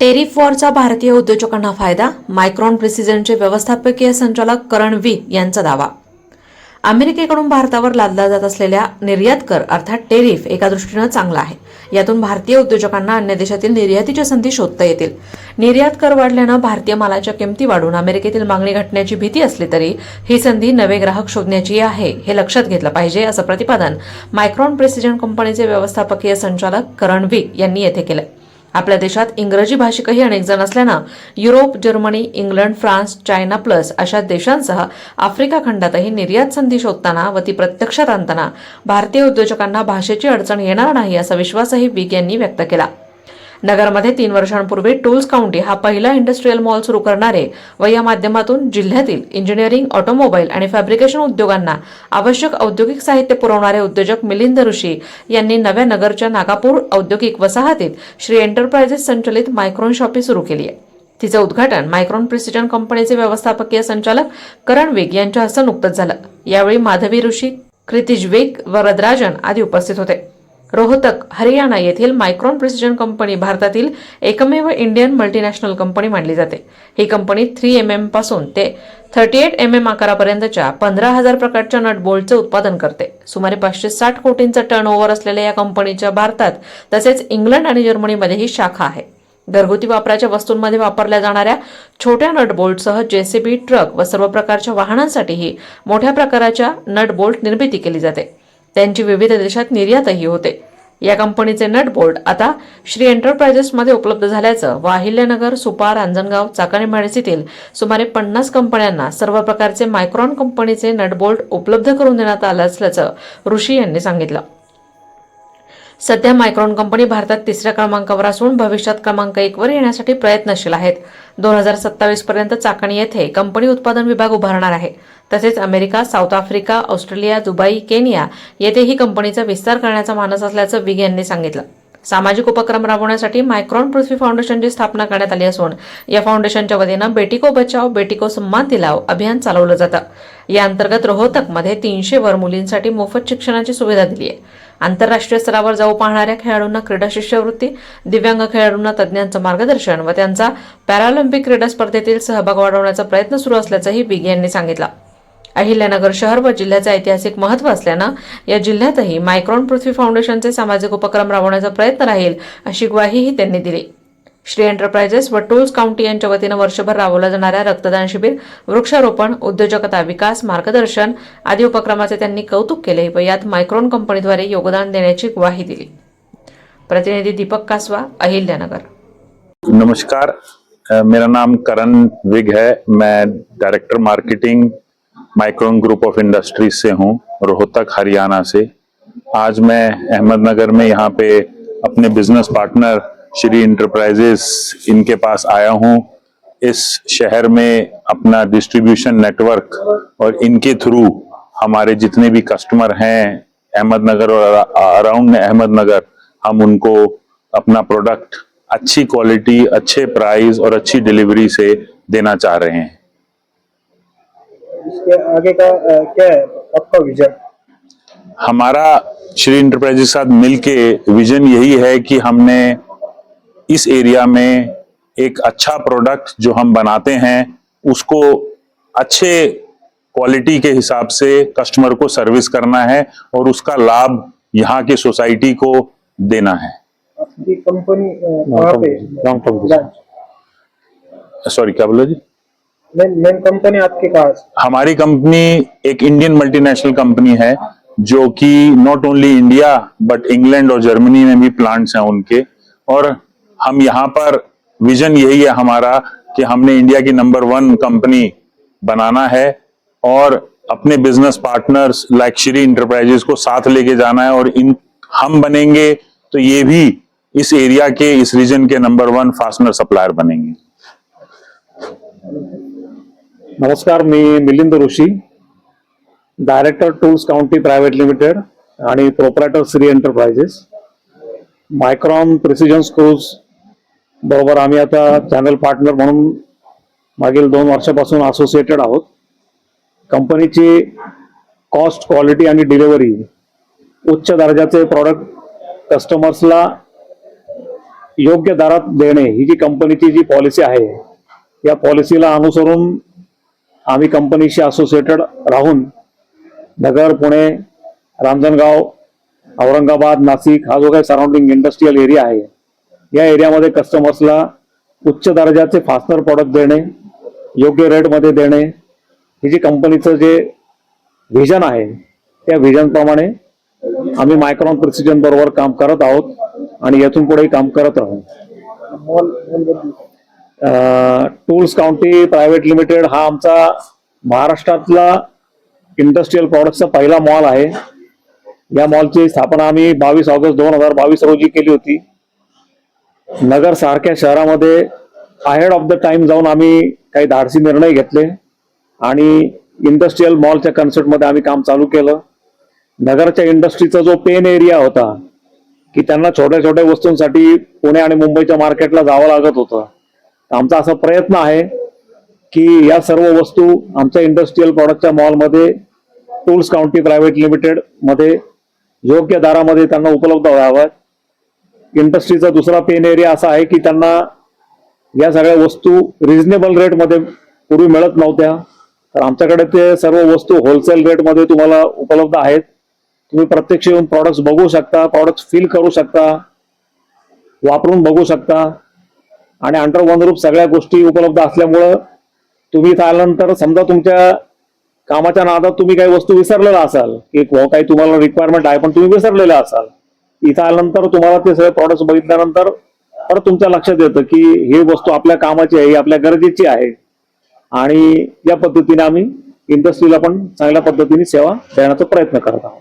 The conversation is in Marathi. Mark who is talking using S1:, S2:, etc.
S1: टेरिफ वॉरचा भारतीय उद्योजकांना फायदा? मायक्रॉन प्रिसिजनचे व्यवस्थापकीय संचालक करण वी यांचा दावा. अमेरिकेकडून भारतावर लादला जात असलेल्या निर्यात कर अर्थात टेरिफ एका दृष्टीनं चांगला आहे. यातून भारतीय उद्योजकांना अन्य देशातील निर्यातीच्या संधी शोधता येतील. निर्यात कर वाढल्यानं भारतीय मालाच्या किमती वाढून अमेरिकेतील मागणी घटण्याची भीती असली तरी ही संधी नवे ग्राहक शोधण्याची आहे हे लक्षात घेतलं पाहिजे असं प्रतिपादन मायक्रॉन प्रेसिजन कंपनीचे व्यवस्थापकीय संचालक करण विक यांनी येथे केलं आपल्या देशात इंग्रजी भाषिकही अनेक जण असल्यानं Europe Germany England France China plus अशा देशांसह आफ्रिका खंडातही निर्यात संधी शोधताना व ती प्रत्यक्षात आणताना भारतीय उद्योजकांना भाषेची अडचण येणार नाही असा विश्वासही विग यांनी व्यक्त केला. नगरमध्ये तीन वर्षांपूर्वी टूल्स काउंटी हा पहिला इंडस्ट्रीयल मॉल सुरू करणारे व या माध्यमातून जिल्ह्यातील इंजिनिअरिंग ऑटोमोबाईल आणि फॅब्रिकेशन उद्योगांना आवश्यक औद्योगिक साहित्य पुरवणारे उद्योजक मिलिंद ऋषी यांनी नव्या नगरच्या नागापूर औद्योगिक वसाहतीत श्री एंटरप्राइजेस संचलित मायक्रोन शॉपी सुरू केली आहे. तिचं उद्घाटन मायक्रॉन प्रिसिजन कंपनीचे व्यवस्थापकीय संचालक करण वेग यांच्या हस्ते नुकतंच झालं. यावेळी माधवी ऋषी क्रितिज वेग वरदराजन आदी उपस्थित होते. रोहतक हरियाणा येथील मायक्रॉन प्रिसिजन कंपनी भारतातील एकमेव इंडियन मल्टीनॅशनल कंपनी मानली जाते. ही कंपनी थ्री एम एमपासून ते थर्टी एट एम एम आकारापर्यंतच्या पंधरा हजार प्रकारच्या नट बोल्टचे उत्पादन करते. सुमारे पाचशे साठ कोटींचा टर्न ओव्हर असलेल्या या कंपनीच्या भारतात तसेच इंग्लंड आणि जर्मनीमध्येही शाखा आहे. घरगुती वापराच्या वस्तूंमध्ये वापरल्या जाणाऱ्या छोट्या नट बोल्टसह जेसीबी ट्रक व सर्व प्रकारच्या वाहनांसाठीही मोठ्या प्रकाराच्या नट बोल्ट निर्मिती केली जाते. त्यांची विविध देशात निर्यातही होते. या कंपनीचे नटबोर्ड आता श्री एंटरप्राइजेसमध्ये उपलब्ध झाल्याचं व अहिल्यानगर सुपार अंजनगाव चाकणी मॅडिस येथील सुमारे पन्नास कंपन्यांना सर्व प्रकारचे मायक्रॉन कंपनीचे नटबोर्ड उपलब्ध करून देण्यात आलं असल्याचं ऋषी यांनी सांगितलं. सध्या मायक्रॉन कंपनी भारतात तिसऱ्या क्रमांकावर असून भविष्यात क्रमांक एक वर येण्यासाठी प्रयत्नशील आहेत. दोन हजार सत्तावीस पर्यंत चाकणी येथे कंपनी उत्पादन विभाग उभारणार आहे. तसेच America South Africa Australia Dubai Kenya येथेही कंपनीचा विस्तार करण्याचा मानस असल्याचं विग यांनी सांगितलं. सामाजिक उपक्रम राबवण्यासाठी मायक्रॉन पृथ्वी फाउंडेशनची स्थापना करण्यात आली असून या फाउंडेशनच्या वतीनं बेटिको बचाव बेटिको सन्मान दिलाव अभियान चालवलं जातं. या अंतर्गत रोहतकमध्ये तीनशे वर मुलींसाठी मोफत शिक्षणाची सुविधा दिली आहे. आंतरराष्ट्रीय स्तरावर जाऊ पाहणाऱ्या खेळाडूंना क्रीडा शिष्यवृत्ती दिव्यांग खेळाडूंना तज्ज्ञांचं मार्गदर्शन व त्यांचा पॅरालिम्पिक क्रीडा स्पर्धेतील सहभाग वाढवण्याचा प्रयत्न सुरू असल्याचंही बिग यांनी सांगितलं. अहिल्यानगर शहर व जिल्ह्याचे ऐतिहासिक महत्त्व असल्यानं या जिल्ह्यातही मायक्रॉन पृथ्वी फाउंडेशनचे सामाजिक उपक्रम राबवण्याचा प्रयत्न राहील अशी ग्वाहीही त्यांनी दिली. श्री एंटरप्राइजेस व टूल्स काउंटी यांच्या वतीनं वर्षभर राबवल्या जाणाऱ्या रक्तदान शिबिर वृक्षारोपण उद्योजकता विकास मार्गदर्शन आदी उपक्रमाचे त्यांनी कौतुक केले व यात मायक्रॉन कंपनीद्वारे योगदान देण्याची ग्वाही दिली. प्रतिनिधी दीपक कासवा अहिल्यानगर.
S2: नमस्कार. मेरा नाम करण विग है. मैं director marketing Micron Group of Industries से हूँ, रोहतक, हरियाणा से। आज मैं अहमदनगर में यहाँ पे अपने बिज़नेस पार्टनर श्री इंटरप्राइजेस इनके पास आया हूँ। इस शहर में अपना डिस्ट्रीब्यूशन नेटवर्क और इनके थ्रू हमारे जितने भी कस्टमर हैं अहमदनगर और अराउंड अहमदनगर, हम उनको अपना प्रोडक्ट अच्छी क्वालिटी अच्छे प्राइस और अच्छी डिलीवरी से देना चाह रहे हैं।
S3: इसके आगे का क्या है आपका विजन?
S2: हमारा श्री इंटरप्राइजेस के साथ मिलके विजन यही है कि हमने इस एरिया में एक अच्छा प्रोडक्ट जो हम बनाते हैं उसको अच्छे क्वालिटी के हिसाब से कस्टमर को सर्विस करना है और उसका लाभ यहाँ की सोसाइटी को देना है।
S3: कंपनी
S2: सॉरी क्या बोलो जी?
S3: मेन कंपनी आपके पास?
S2: हमारी कंपनी एक इंडियन मल्टीनेशनल कंपनी है, जो कि not only India but England और जर्मनी में भी प्लांट्स हैं उनके। और हम यहाँ पर विजन यही है हमारा कि हमने इंडिया की नंबर वन कंपनी बनाना है और अपने business partners like Shree Enterprises को साथ लेके जाना है और इन, हम बनेंगे तो ये भी इस एरिया के, इस रीजन के नंबर वन फास्टनर सप्लायर बनेंगे।
S4: नमस्कार मी Milind Rishi director Tools County private limited आणि proprietor Shree Enterprises Micron precision screws बरोबर आम्ही आता चॅनल पार्टनर म्हणून मागील दोन वर्षापासून असोसिएटेड आहोत. कंपनीची कॉस्ट क्वालिटी आणि डिलिव्हरी उच्च दर्जाचे प्रॉडक्ट कस्टमर्सला योग्य दरात देणे ही जी कंपनीची जी पॉलिसी आहे या पॉलिसीला अनुसरून आम्ही कंपनीशी असोसिएटेड राहून नगर पुणे रांजणगाव औरंगाबाद नाशिक हा जो काही सराउंडिंग इंडस्ट्रीयल एरिया आहे या एरियामध्ये कस्टमर्सला उच्च दर्जाचे फास्टनर प्रॉडक्ट देणे योग्य रेटमध्ये देणे ही जी कंपनीचं जे व्हिजन आहे त्या व्हिजनप्रमाणे आम्ही मायक्रॉन प्रिसिजन बरोबर काम करत आहोत आणि यातून पुढेही काम करत राहू. टूल्स काउंटी प्रायव्हेट लिमिटेड हा आमचा महाराष्ट्रातला इंडस्ट्रीयल प्रॉडक्टचा पहिला मॉल आहे. या मॉलची स्थापना आम्ही बावीस ऑगस्ट दोन हजार बावीस रोजी केली होती. नगर सारख्या शहरामध्ये अहेड ऑफ द टाइम जाऊन आम्ही काही धाडसी निर्णय घेतले आणि इंडस्ट्रीयल मॉलच्या कन्सेप्टमध्ये आम्ही काम चालू केलं. नगरच्या इंडस्ट्रीचा जो पेन एरिया होता की त्यांना छोट्या छोट्या वस्तूंसाठी पुणे आणि मुंबईच्या मार्केटला जावं लागत होतं. आमचा असा प्रयत्न आहे की या सर्व वस्तू आमच्या इंडस्ट्रीयल प्रॉडक्टच्या मॉलमध्ये टूल्स काउंटी प्रायव्हेट लिमिटेडमध्ये योग्य दरामध्ये त्यांना उपलब्ध व्हाव्यात इंडस्ट्रीचा दुसरा पेन एरिया असा आहे की त्यांना या सगळ्या वस्तू रिजनेबल रेटमध्ये पूर्वी मिळत नव्हत्या. तर आमच्याकडे ते सर्व वस्तू होलसेल रेटमध्ये तुम्हाला उपलब्ध आहेत. तुम्ही प्रत्यक्ष येऊन प्रॉडक्ट्स बघू शकता प्रॉडक्ट्स फील करू शकता वापरून बघू शकता. आणि अंडर वन रूप सगळ्या गोष्टी उपलब्ध असल्यामुळं तुम्ही इथं आल्यानंतर समजा तुमच्या कामाच्या नादात तुम्ही काही वस्तू विसरलेला असाल की काही तुम्हाला रिक्वायरमेंट आहे पण तुम्ही विसरलेला असाल इथं आल्यानंतर तुम्हाला ते सगळे प्रॉडक्ट्स बघितल्यानंतर परत तुमच्या लक्षात येतं की हे वस्तू आपल्या कामाची आहे ही आपल्या गरजेची आहे. आणि या पद्धतीने आम्ही इंडस्ट्रीला पण चांगल्या पद्धतीने सेवा देण्याचा प्रयत्न करत आहोत.